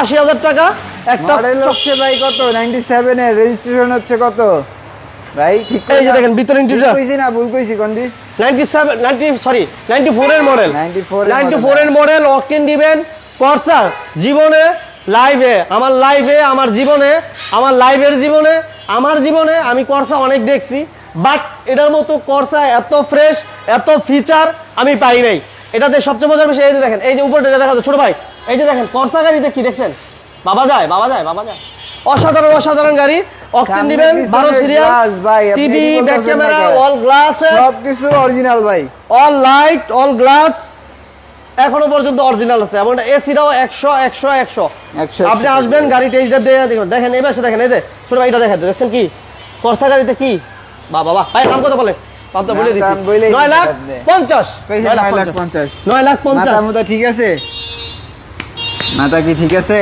আশি হাজার টাকা। একটা হচ্ছে ভাই কত? 97 এর রেজিস্ট্রেশন হচ্ছে কত? ভাই ঠিক এই যে দেখেন ভিতরে ভুল কইছি না ভুল কইছি কোন দি? Ninety seven ninety sorry ninety ফোরের মডেল 94 এর নাইনটি model, ফোরের মডেল অকটেন দিবেন কর্সা জীবনে লাইভে আমার লাইভে আমার জীবনে আমার লাইভের জীবনে আমার জীবনে আমি কর্সা অনেক দেখছি বাট এটার মতো কর্সা এত ফ্রেশ এত ফিচার আমি পাই নাই। এটাতে সবচেয়ে মজার বিষয় এই যে দেখেন এই যে উপরটা দেখা যাচ্ছে ছোট ভাই এই যে দেখেন কর্সা গাড়িতে কি দেখছেন? বাবা যায় বাবা যায় বাবা যায়। অসাধারণ অসাধারণ গাড়ি অকটেন দিবেন পিছনে বারো সিরিয়াল glass ভাই, TV back camera all glass সবকিছু অরিজিনাল ভাই। অল লাইট অল গ্লাস এখনও পর্যন্ত অরিজিনাল আছে। এবং এসিটাও একশো একশো একশো। 100, আপনি আসবেন গাড়িটা এইটা দিয়ে দেখুন দেখেন এই পাশে দেখেন এই যে ছোট ভাই এটা দেখেন দেখছেন কি? কর্সা গাড়িতে কি? বা বাবা ভাই নাম কত বলে? দামটা বলে বলেই নয় লাখ আপনি। পঞ্চাশ। কইছে নয় লাখ 9 লাখ 50 9 লাখ পঞ্চাশ। মাথা মুথা ঠিক আছে? মাথা কি ঠিক আছে?